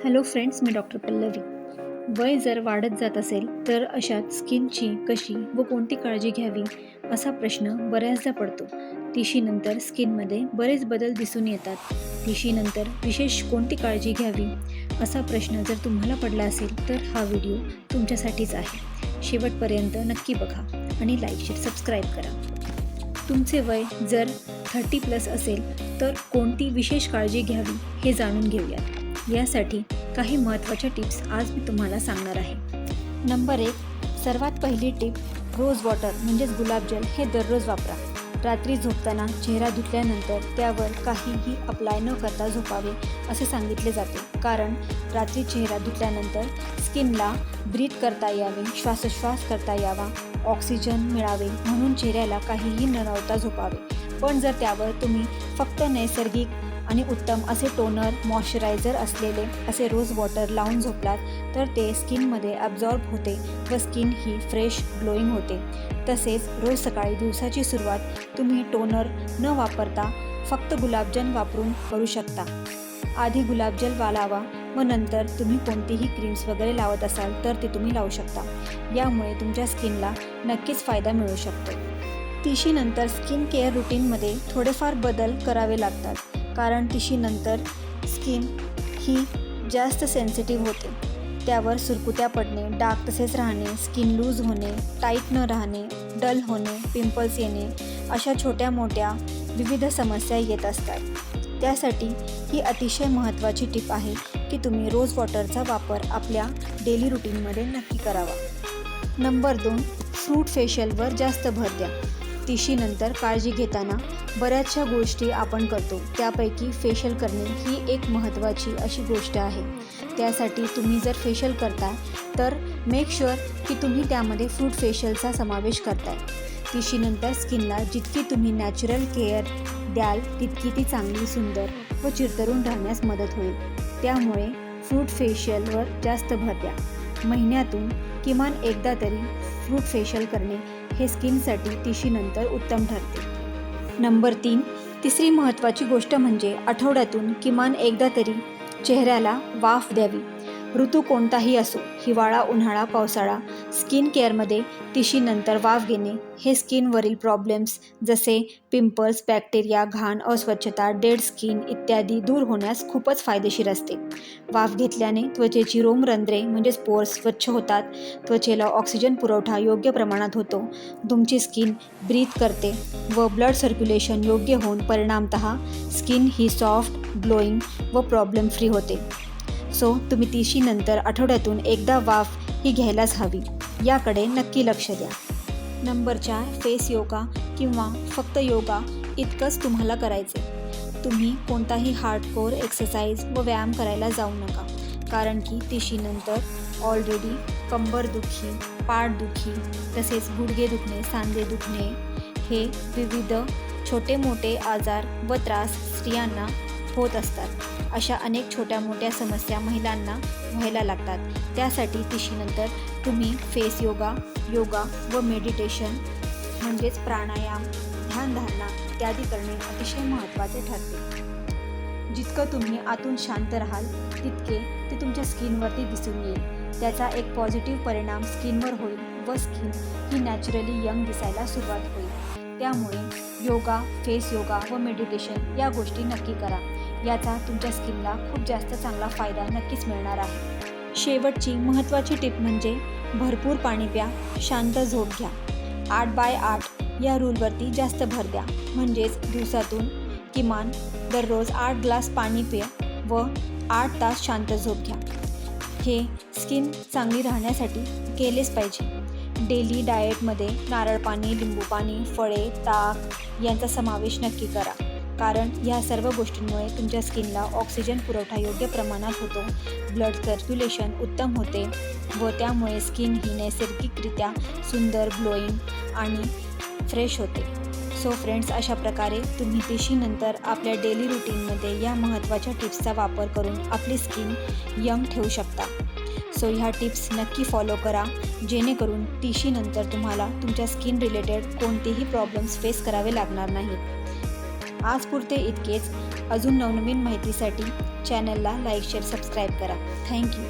Hello friends मी doctor Pallavi. वय जर वाढत जात असेल तर अशात स्किनची कशी व कोणती काळजी घ्यावी असा प्रश्न बऱ्याचदा पडतो. तिशीनंतर स्किनमध्ये बरेच बदल दिसून येतात. तिशीनंतर विशेष कोणती काळजी घ्यावी असा प्रश्न जर तुम्हाला पडला असेल तर हा व्हिडिओ तुमच्यासाठीच आहे. शेवटपर्यंत नक्की बघा आणि लाईक शेअर सबस्क्राईब करा. तुमचे वय जर थर्टी प्लस असेल तर कोणती विशेष काळजी घ्यावी हे जाणून घेऊयात. यासाठी काही महत्त्वाच्या टिप्स आज मी तुम्हाला सांगणार आहे. नंबर एक सर्वात पहिली टिप रोज वॉटर म्हणजेच गुलाबजल हे दररोज वापरा. रात्री झोपताना चेहरा धुतल्यानंतर त्यावर काहीही अप्लाय न करता झोपावे असे सांगितले जाते. कारण रात्री चेहरा धुतल्यानंतर स्किनला ब्रीथ करता यावे श्वासोश्वास करता यावा ऑक्सिजन मिळावे म्हणून चेहऱ्याला काहीही न लावता झोपावे. पण जर त्यावर तुम्ही फक्त नैसर्गिक आणि उत्तम असे टोनर मॉइश्चरायझर असलेले असे रोज वॉटर लावून झोपलात तर ते स्किनमध्ये ॲब्झॉर्ब होते व स्किन ही फ्रेश ग्लोईंग होते. तसेच रोज सकाळी दिवसाची सुरुवात तुम्ही टोनर न वापरता फक्त गुलाबजल वापरून करू शकता. आधी गुलाबजल लावा व नंतर तुम्ही कोणतीही क्रीम्स वगैरे लावत असाल तर ते तुम्ही लावू शकता. यामुळे तुमच्या स्किनला नक्कीच फायदा मिळू शकतो. तिशीनंतर स्किन केअर रुटीनमध्ये थोडेफार बदल करावे लागतात. कारण तिशीनंतर स्किन ही जास्त सेन्सिटिव्ह होते. त्यावर सुरकुत्या पडणे डाग तसेच राहणे स्किन लूज होणे टाईट न राहणे डल होणे पिंपल्स येणे अशा छोट्या मोठ्या विविध समस्या येत असतात. त्यासाठी ही अतिशय महत्त्वाची टिप आहे की तुम्ही रोज वॉटरचा वापर आपल्या डेली रुटीनमध्ये नक्की करावा. नंबर दोन फ्रूट फेशियलवर जास्त भर द्या. तिशीनंतर काळजी घेताना बऱ्याचशा गोष्टी आपण करतो. त्यापैकी फेशियल करणे ही एक महत्त्वाची अशी गोष्ट आहे. त्यासाठी तुम्ही जर फेशियल करताय तर मेक शुअर की तुम्ही त्यामध्ये फ्रूट फेशियलचा समावेश करताय. तिशीनंतर स्किनला जितकी तुम्ही नॅचरल केअर द्याल तितकी ती चांगली सुंदर व चिरतरून राहण्यास मदत होईल. त्यामुळे फ्रूट फेशियलवर जास्त भर द्या. महिन्यातून किमान एकदा तरी फ्रूट फेशियल करणे हे स्किनसाठी तिशीनंतर उत्तम ठरते. नंबर तीन तिसरी महत्त्वाची गोष्ट म्हणजे आठवड्यातून किमान एकदा तरी चेहऱ्याला वाफ द्यावी. ऋतू कोणताही असो हिवाळा उन्हाळा पावसाळा स्किन केअरमध्ये तिशीनंतर वाफ घेणे हे स्किनवरील प्रॉब्लेम्स जसे पिंपल्स बॅक्टेरिया घाण अस्वच्छता डेड स्किन इत्यादी दूर होण्यास खूपच फायदेशीर असते. वाफ घेतल्याने त्वचेची रोमरंध्रे म्हणजेच पोर्स स्वच्छ होतात. त्वचेला ऑक्सिजन पुरवठा योग्य प्रमाणात होतो. तुमची स्किन ब्रीथ करते व ब्लड सर्क्युलेशन योग्य होऊन परिणामत स्किन ही सॉफ्ट ग्लोईंग व प्रॉब्लेम फ्री होते. सो तुम्ही तिशीनंतर आठवड्यातून एकदा वाफ ही घ्यायलाच हवी. याकडे नक्की लक्ष द्या. नंबर चार फेस योगा किंवा फक्त योगा इतकंच तुम्हाला करायचे तुम्ही कोणताही हार्डकोर एक्सरसाइज व व्यायाम करायला जाऊ नका. कारण की तिशीनंतर ऑलरेडी कंबरदुखी पाठदुखी तसेच गुडघे दुखणे सांधे दुखणे हे विविध छोटे मोठे आजार व त्रास स्त्रियांना होत असतात. अशा अनेक छोट्या मोठ्या समस्या महिलांना व्हायला लागतात. त्यासाठी तिशीनंतर तुम्ही फेस योगा योगा व मेडिटेशन म्हणजेच प्राणायाम ध्यानधारणा इत्यादी करणे अतिशय महत्त्वाचे ठरते. जितकं तुम्ही आतून शांत राहाल तितके ते तुमच्या स्किनवरती दिसून येईल. त्याचा एक पॉझिटिव्ह परिणाम स्किनवर होईल व स्किन ही नॅचरली यंग दिसायला सुरुवात होईल. त्यामुळे योगा फेस योगा व मेडिटेशन या गोष्टी नक्की करा. याचा तुमच्या स्किनला खूप जास्त चांगला फायदा नक्कीच मिळणार आहे. शेवटची महत्त्वाची टिप म्हणजे भरपूर पाणी प्या शांत झोप घ्या. आठ बाय आठ या रूलवरती जास्त भर द्या. म्हणजेच दिवसातून किमान दररोज आठ ग्लास पाणी प्या व आठ तास शांत झोप घ्या. हे स्किन चांगली राहण्यासाठी केलेच पाहिजे. डेली डाएटमध्ये नारळ पाणी लिंबू पाणी फळे ताक यांचा समावेश नक्की करा. कारण या सर्व गोष्टींमुळे तुमच्या स्किनला ऑक्सिजन पुरवठा योग्य प्रमाणात होतो ब्लड सर्क्युलेशन उत्तम होते व त्यामुळे स्किन ही नैसर्गिकरित्या सुंदर ग्लोईंग आणि फ्रेश होते. सो फ्रेंड्स अशा प्रकारे तुम्ही तिशीनंतर आपल्या डेली रुटीनमध्ये या महत्त्वाच्या टिप्सचा वापर करून आपली स्किन यंग ठेवू शकता. सो ह्या टिप्स नक्की फॉलो करा. जेणेकरून तिशीनंतर तुम्हाला तुमच्या स्किन रिलेटेड कोणतेही प्रॉब्लेम्स फेस करावे लागणार नाहीत. आज पुरते इतकेच. अजून नवनवीन माहितीसाठी चॅनलला लाईक शेअर सबस्क्राईब करा. Thank you